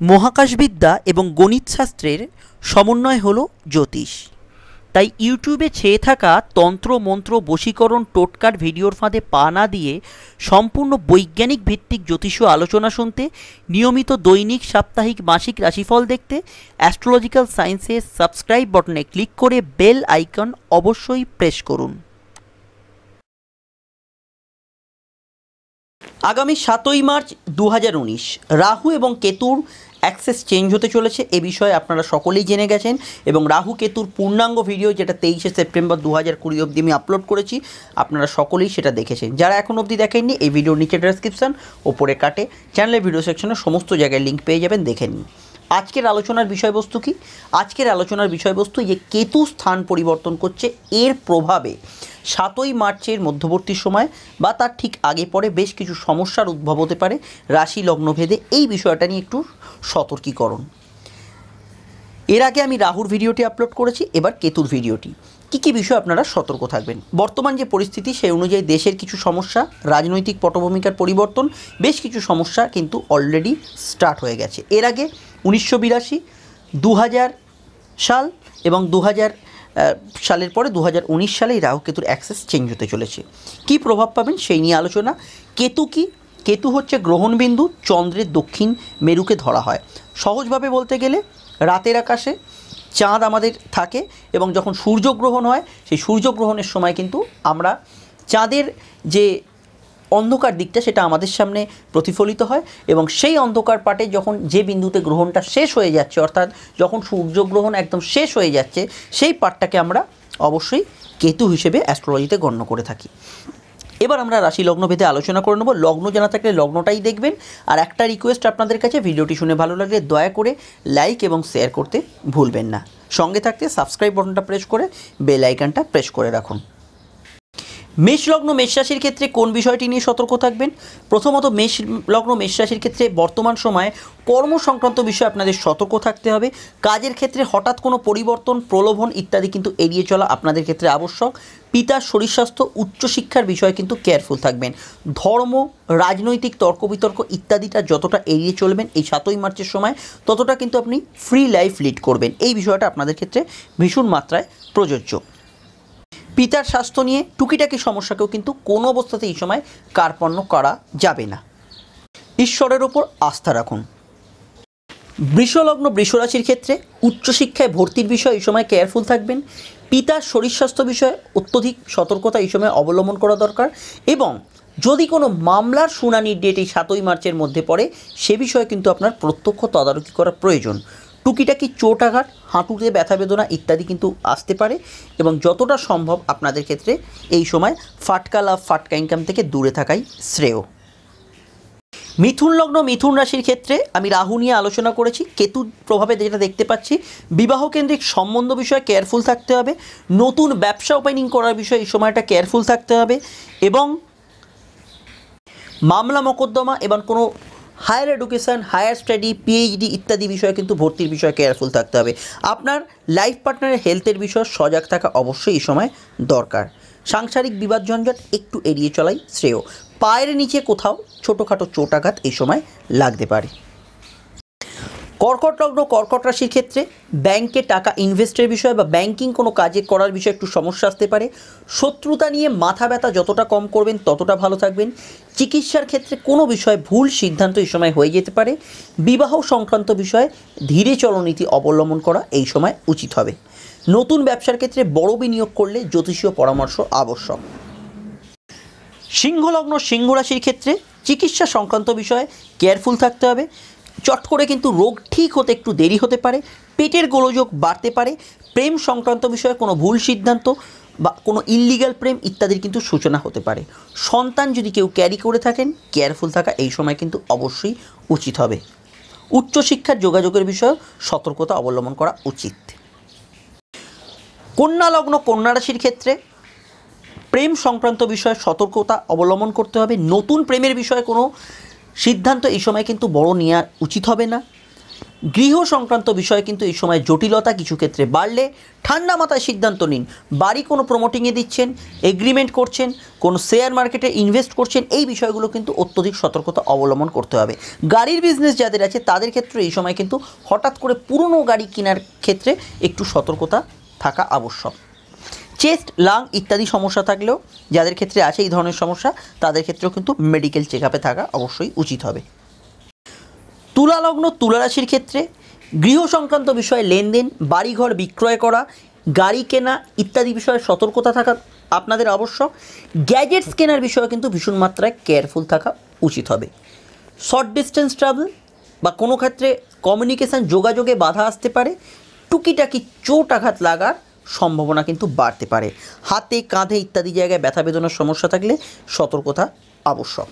মহাকাশবিদ্যা এবং গণিতশাস্ত্রের সমন্বয় হলো জ্যোতিষ। তাই ইউটিউবে ছেয়ে থাকা তন্ত্র, মন্ত্র, বশীকরণ, টোটকার ভিডিওর ফাঁদে পা না দিয়ে সম্পূর্ণ বৈজ্ঞানিক ভিত্তিক জ্যোতিষ আলোচনা শুনতে, নিয়মিত দৈনিক, সাপ্তাহিক, মাসিক রাশিফল দেখতে অ্যাস্ট্রোলজিক্যাল সায়েন্সের সাবস্ক্রাইব বটনে ক্লিক করে বেল আইকন অবশ্যই প্রেস করুন। আগামী সাতই মার্চ দু হাজার উনিশ, রাহু এবং কেতুর অ্যাক্সেস চেঞ্জ হতে চলেছে, এ বিষয়ে আপনারা সকলেই জেনে গেছেন। এবং রাহু কেতুর পূর্ণাঙ্গ ভিডিও, যেটা তেইশে সেপ্টেম্বর দু হাজার কুড়ি অবধি আমি আপলোড করেছি, আপনারা সকলেই সেটা দেখেছেন। যারা এখন অবধি দেখেননি, এই ভিডিওর নিচে ডেসক্রিপশান ওপরে কাটে চ্যানেলের ভিডিও সেকশনে সমস্ত জায়গায় লিঙ্ক পেয়ে যাবেন, দেখে নিন। আজকের আলোচনার বিষয়বস্তু কি? আজকের আলোচনার বিষয়বস্তু যে কেতু স্থান পরিবর্তন করছে, এর প্রভাবে সাতই মার্চের মধ্যবর্তী সময় বা তার ঠিক আগে পরে বেশ কিছু সমস্যার উদ্ভব হতে পারে, রাশি লগ্নভেদে। এই বিষয়টা নিয়ে একটু সতর্কীকরণ। এর আগে আমি রাহুর ভিডিওটি আপলোড করেছি, এবার কেতুর ভিডিওটি। কী কী বিষয়ে আপনারা সতর্ক থাকবেন? বর্তমান যে পরিস্থিতি, সেই অনুযায়ী দেশের কিছু সমস্যা, রাজনৈতিক পটভূমিকার পরিবর্তন, বেশ কিছু সমস্যা কিন্তু অলরেডি স্টার্ট হয়ে গেছে। এর আগে উনিশশো বিরাশি দু সাল এবং দু হাজার সালের পরে দু হাজার সালে এই রাহু কেতুর অ্যাক্সেস চেঞ্জ হতে চলেছে। কি প্রভাব পাবেন সেই নিয়ে আলোচনা? কেতু কি? কেতু হচ্ছে গ্রহণবিন্দু চন্দ্রের দক্ষিণ মেরুকে ধরা হয়। সহজভাবে বলতে গেলে, রাতের আকাশে চাঁদ আমাদের থাকে এবং যখন সূর্যগ্রহণ হয়, সেই সূর্যগ্রহণের সময় কিন্তু আমরা চাঁদের যে অন্ধকার দিকটা সেটা আমাদের সামনে প্রতিফলিত হয় এবং সেই অন্ধকার পাটে যখন যে বিন্দুতে গ্রহণটা শেষ হয়ে যাচ্ছে, অর্থাৎ যখন সূর্যগ্রহণ একদম শেষ হয়ে যাচ্ছে, সেই পাটটাকে আমরা অবশ্যই কেতু হিসেবে অ্যাস্ট্রোলজিতে গণ্য করে থাকি। এবার আমরা রাশি লগ্ন ভেদে আলোচনা করে নেব। লগ্ন জানা থাকলে লগ্নটাই দেখবেন। আর একটা রিকোয়েস্ট আপনাদের কাছে, ভিডিওটি শুনে ভালো লাগলে দয়া করে লাইক এবং শেয়ার করতে ভুলবেন না। সঙ্গে থাকতে সাবস্ক্রাইব বাটনটা প্রেস করে বেল প্রেস করে রাখুন। মেষ লগ্ন মেষ রাশির ক্ষেত্রে কোন বিষয়টি নিয়ে সতর্ক থাকবেন? প্রথমত মেষ লগ্ন মেষ রাশির ক্ষেত্রে বর্তমান সময়ে কর্ম সংক্রান্ত বিষয়ে আপনাদের সতর্ক থাকতে হবে। কাজের ক্ষেত্রে হঠাৎ কোনো পরিবর্তন, প্রলোভন ইত্যাদি কিন্তু এড়িয়ে চলা আপনাদের ক্ষেত্রে আবশ্যক। পিতার শরীর স্বাস্থ্য, উচ্চশিক্ষার বিষয়ে কিন্তু কেয়ারফুল থাকবেন। ধর্ম, রাজনৈতিক তর্ক বিতর্ক ইত্যাদিটা যতটা এড়িয়ে চলবেন এই সাতই মার্চের সময়, ততটা কিন্তু আপনি ফ্রি লাইফ লিড করবেন। এই বিষয়টা আপনাদের ক্ষেত্রে ভীষণ মাত্রায় প্রযোজ্য। পিতার স্বাস্থ্য নিয়ে টুকিটাকি সমস্যাকেও কিন্তু কোনো অবস্থাতে এই সময় কার্পণ্য করা যাবে না। ঈশ্বরের ওপর আস্থা রাখুন। বৃষলগ্ন বৃষরাশির ক্ষেত্রে উচ্চশিক্ষায় ভর্তির বিষয়ে এই সময় কেয়ারফুল থাকবেন। পিতার শরীর স্বাস্থ্য বিষয়ে অত্যধিক সতর্কতা এই সময় অবলম্বন করা দরকার এবং যদি কোনো মামলার শুনানির ডেট এই সাতই মার্চের মধ্যে পড়ে, সে বিষয়ে কিন্তু আপনার প্রত্যক্ষ তদারকি করা প্রয়োজন। টুকিটাকি চোট আঘাত, হাঁটুতে ব্যথা বেদনা ইত্যাদি কিন্তু আসতে পারে এবং যতটা সম্ভব আপনাদের ক্ষেত্রে এই সময় ফাটকা লাভ, ফাটকা ইনকাম থেকে দূরে থাকাই শ্রেয়। মিথুন লগ্ন, মিথুন রাশির ক্ষেত্রে আমি রাহু নিয়ে আলোচনা করেছি। কেতু প্রভাবে যেটা দেখতে পাচ্ছি বিবাহ কেন্দ্রিক সম্বন্ধ বিষয়ে কেয়ারফুল থাকতে হবে। নতুন ব্যবসা ওপেনিং করার বিষয়ে এই সময়টা কেয়ারফুল থাকতে হবে এবং মামলা, মোকদ্দমা এবং কোনো higher education, higher study PhD ইত্যাদি বিষয়ে কিন্তু ভর্তির বিষয়ে কেয়ারফুল থাকতে হবে। আপনার লাইফ পার্টনারের হেলথের বিষয়ে সজাগ থাকা অবশ্যই এই সময় দরকার। সাংসারিক বিবাদ ঝঞ্ঝট একটু এড়িয়ে চলাই শ্রেয়। পায়ের নিচে কোথাও ছোটোখাটো চোটাঘাত এই সময় লাগতে পারে। কর্কট লগ্ন, কর্কট রাশির ক্ষেত্রে ব্যাংকে টাকা ইনভেস্টের বিষয়ে বা ব্যাংকিং কোনো কাজে করার বিষয়ে একটু সমস্যা আসতে পারে। শত্রুতা নিয়ে মাথা ব্যথা যতটা কম করবেন, ততটা ভালো থাকবেন। চিকিৎসার ক্ষেত্রে কোনো বিষয়ে ভুল সিদ্ধান্ত এই সময় হয়ে যেতে পারে। বিবাহ সংক্রান্ত বিষয়ে ধীরে চলনীতি অবলম্বন করা এই সময় উচিত হবে। নতুন ব্যবসার ক্ষেত্রে বড় বিনিয়োগ করলে জ্যোতিষীয় পরামর্শ আবশ্যক। সিংহলগ্ন, সিংহ রাশির ক্ষেত্রে চিকিৎসা সংক্রান্ত বিষয়ে কেয়ারফুল থাকতে হবে। চট করে কিন্তু রোগ ঠিক হতে একটু দেরি হতে পারে, পেটের গোলযোগ বাড়তে পারে, প্রেম সংক্রান্ত বিষয়ে কোনো ভুল সিদ্ধান্ত বা কোনো ইললিগাল প্রেম ইত্যাদির কিন্তু সূচনা হতে পারে। সন্তান যদি কেউ ক্যারি করে থাকেন কেয়ারফুল থাকা এই সময় কিন্তু অবশ্যই উচিত হবে। উচ্চশিক্ষার যোগাযোগের বিষয়ে সতর্কতা অবলম্বন করা উচিত। কন্যা লগ্ন কন্যা রাশির ক্ষেত্রে প্রেম সংক্রান্ত বিষয়ে সতর্কতা অবলম্বন করতে হবে। নতুন প্রেমের বিষয়ে কোনো সিদ্ধান্ত এই সময় কিন্তু বড় নেওয়া উচিত হবে না। গৃহ সংক্রান্ত বিষয়ে কিন্তু এই সময় জটিলতা কিছু ক্ষেত্রে বাড়লে ঠান্ডা মাথায় সিদ্ধান্ত নিন। বাড়ি কোনো প্রমোটিংয়ে দিচ্ছেন এগ্রিমেন্ট করছেন, কোনো শেয়ার মার্কেটে ইনভেস্ট করছেন, এই বিষয়গুলো কিন্তু অত্যধিক সতর্কতা অবলম্বন করতে হবে। গাড়ির বিজনেস যাদের আছে, তাদের ক্ষেত্রে এই সময় কিন্তু হঠাৎ করে পুরনো গাড়ি কেনার ক্ষেত্রে একটু সতর্কতা থাকা আবশ্যক। চেস্ট, লাং ইত্যাদি সমস্যা থাকলেও যাদের ক্ষেত্রে আছে এই ধরনের সমস্যা, তাদের ক্ষেত্রেও কিন্তু মেডিকেল চেক থাকা অবশ্যই উচিত হবে। তুলা রাশির ক্ষেত্রে গৃহ সংক্রান্ত বিষয়ে লেনদেন, বাড়িঘর বিক্রয় করা, গাড়ি কেনা ইত্যাদি বিষয়ে সতর্কতা থাকা আপনাদের আবশ্যক গ্যাজেটস কেনার বিষয়ে কিন্তু ভীষণ মাত্রায় কেয়ারফুল থাকা উচিত হবে। শর্ট ডিস্টেন্স ট্রাভেল বা কোনো ক্ষেত্রে কমিউনিকেশান যোগাযোগে বাধা আসতে পারে। টুকিটাকি চোট আঘাত লাগার সম্ভাবনা কিন্তু বাড়তে পারে। হাতে, কাঁধে ইত্যাদি জায়গায় ব্যথা, বেদনার সমস্যা থাকলে সতর্কতা আবশ্যক।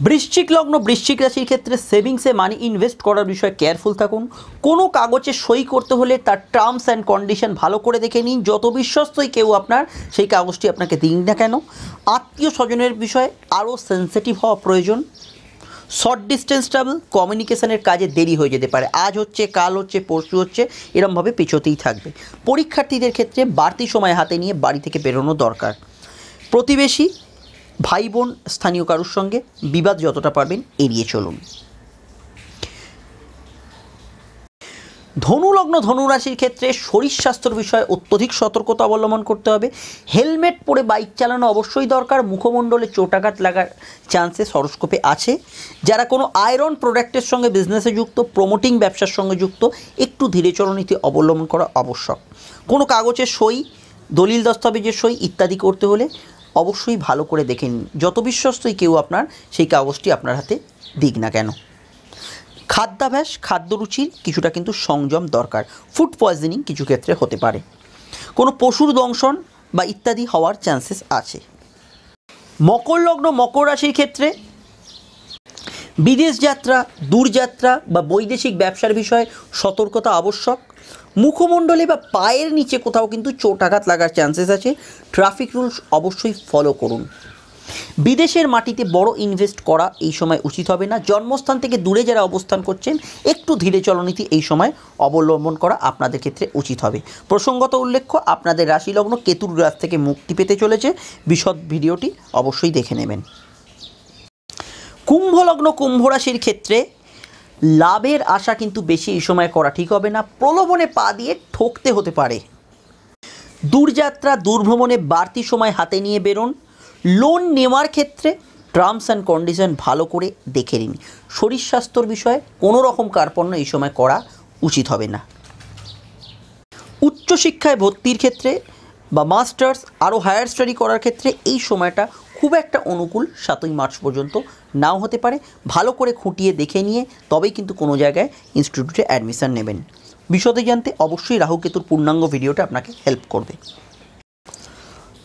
বৃশ্চিক লগ্ন, বৃশ্চিক রাশির ক্ষেত্রে সেভিংসে মানি ইনভেস্ট করার বিষয়ে কেয়ারফুল থাকুন। কোনো কাগজে সই করতে হলে তার টার্মস অ্যান্ড কন্ডিশন ভালো করে দেখে নিন। যত বিশ্বস্তই কেউ আপনার, সেই কাগজটি আপনাকে দিন না কেন। আত্মীয় স্বজনের বিষয়ে আরও সেন্সিটিভ হওয়া প্রয়োজন। শর্ট ডিস্টেন্স ট্রাভেল কমিউনিকেশনের কাজে দেরি হয়ে যেতে পারে। আজ হচ্ছে, কাল হচ্ছে, পরশু হচ্ছে, এরমভাবে পিছোতেই থাকবে। পরীক্ষার্থীদের ক্ষেত্রে বাড়তি সময় হাতে নিয়ে বাড়ি থেকে বেরোনো দরকার। প্রতিবেশী, ভাই বোন, স্থানীয় কারুর সঙ্গে বিবাদ যতটা পারবেন এড়িয়ে চলুন। ধনুলগ্ন ধনুরাশির ক্ষেত্রে শরীর স্বাস্থ্যের বিষয়ে অত্যধিক সতর্কতা অবলম্বন করতে হবে। হেলমেট পরে বাইক চালানো অবশ্যই দরকার। মুখমণ্ডলে চোটাঘাত লাগার চান্সেস হরস্কোপে আছে। যারা কোনো আয়রন প্রোডাক্টের সঙ্গে বিজনেসে যুক্ত প্রমোটিং ব্যবসার সঙ্গে যুক্ত, একটু ধীরে চলনীতি অবলম্বন করা আবশ্যক। কোনো কাগজের সই, দলিল দস্তাবেজের সই ইত্যাদি করতে হলে অবশ্যই ভালো করে দেখে নিন। যত বিশ্বস্তই কেউ আপনার, সেই কাগজটি আপনার হাতে দিক না কেন। খাদ্যাভ্যাস খাদ্যরুচির কিছুটা কিন্তু সংযম দরকার। ফুড পয়জনিং কিছু ক্ষেত্রে হতে পারে। কোনো পশুর দংশন বা ইত্যাদি হওয়ার চান্সেস আছে। মকর লগ্ন, মকর রাশির ক্ষেত্রে বিদেশ যাত্রা দূরযাত্রা বা বৈদেশিক ব্যবসার বিষয়ে সতর্কতা আবশ্যক। মুখমণ্ডলে বা পায়ের নিচে কোথাও কিন্তু চোট আঘাত লাগার চান্সেস আছে। ট্রাফিক রুলস অবশ্যই ফলো করুন। বিদেশের মাটিতে বড় ইনভেস্ট করা এই সময় উচিত হবে না। জন্মস্থান থেকে দূরে যারা অবস্থান করছেন, একটু ধীরে চলনীতি এই সময় অবলম্বন করা আপনাদের ক্ষেত্রে উচিত হবে। প্রসঙ্গত উল্লেখ্য, আপনাদের রাশিলগ্ন কেতুর গ্রাস থেকে মুক্তি পেতে চলেছে। বিশদ ভিডিওটি অবশ্যই দেখে নেবেন। কুম্ভলগ্ন কুম্ভ রাশির ক্ষেত্রে লাভের আশা কিন্তু বেশি এই সময় করা ঠিক হবে না। প্রলোভনে পা দিয়ে ঠকতে হতে পারে। দূরযাত্রা, দূরভ্রমণে বাড়তি সময় হাতে নিয়ে বেরোন। লোন নেওয়ার ক্ষেত্রে টার্মস অ্যান্ড কন্ডিশন ভালো করে দেখে নিন। শরীর স্বাস্থ্যর বিষয়ে কোনো রকম কার্পণ্য এই সময় করা উচিত হবে না। উচ্চশিক্ষায় ভর্তির ক্ষেত্রে বা মাস্টার্স আরও হায়ার স্টাডি করার ক্ষেত্রে এই সময়টা খুব একটা অনুকূল সাতই মার্চ পর্যন্ত নাও হতে পারে। ভালো করে খুঁটিয়ে দেখে নিয়ে তবেই কিন্তু কোনো জায়গায় ইনস্টিটিউটে অ্যাডমিশান নেবেন। বিশদে জানতে অবশ্যই রাহুকেতুর পূর্ণাঙ্গ ভিডিওটা আপনাকে হেল্প করবে।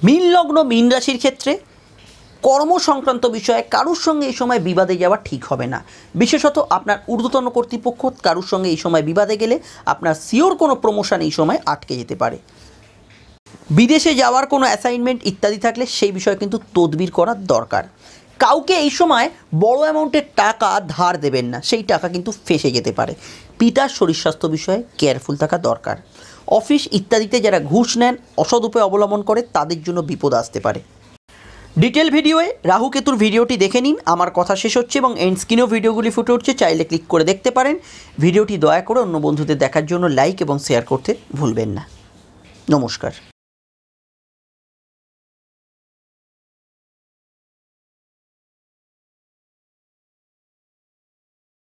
মীন লগ্ন মীন রাশির ক্ষেত্রে কর্ম সংক্রান্ত বিষয়ে কারুর সঙ্গে এই সময় বিবাদে যাওয়া ঠিক হবে না। বিশেষত আপনার ঊর্ধ্বতন কর্তৃপক্ষ কারুর সঙ্গে এই সময় বিবাদে গেলে আপনার সিওর কোনো প্রমোশন এই সময় আটকে যেতে পারে। বিদেশে যাওয়ার কোনো অ্যাসাইনমেন্ট ইত্যাদি থাকলে সেই বিষয়ে কিন্তু তদবির করার দরকার। কাউকে এই সময় বড় অ্যামাউন্টের টাকা ধার দেবেন না, সেই টাকা কিন্তু ফেসে যেতে পারে। পিতার শরীর স্বাস্থ্য বিষয়ে কেয়ারফুল থাকা দরকার। অফিস ইত্যাদিতে যারা ঘুষ নেন, অসৎ অবলম্বন করে, তাদের জন্য বিপদ আসতে পারে। ডিটেল ভিডিওয়ে রাহু কেতুর ভিডিওটি দেখে নিন। আমার কথা শেষ হচ্ছে এবং এন্ড স্ক্রিনেও ভিডিওগুলি ফুটে উঠছে। চাইলে ক্লিক করে দেখতে পারেন। ভিডিওটি দয়া করে অন্য বন্ধুদের দেখার জন্য লাইক এবং শেয়ার করতে ভুলবেন না। নমস্কার।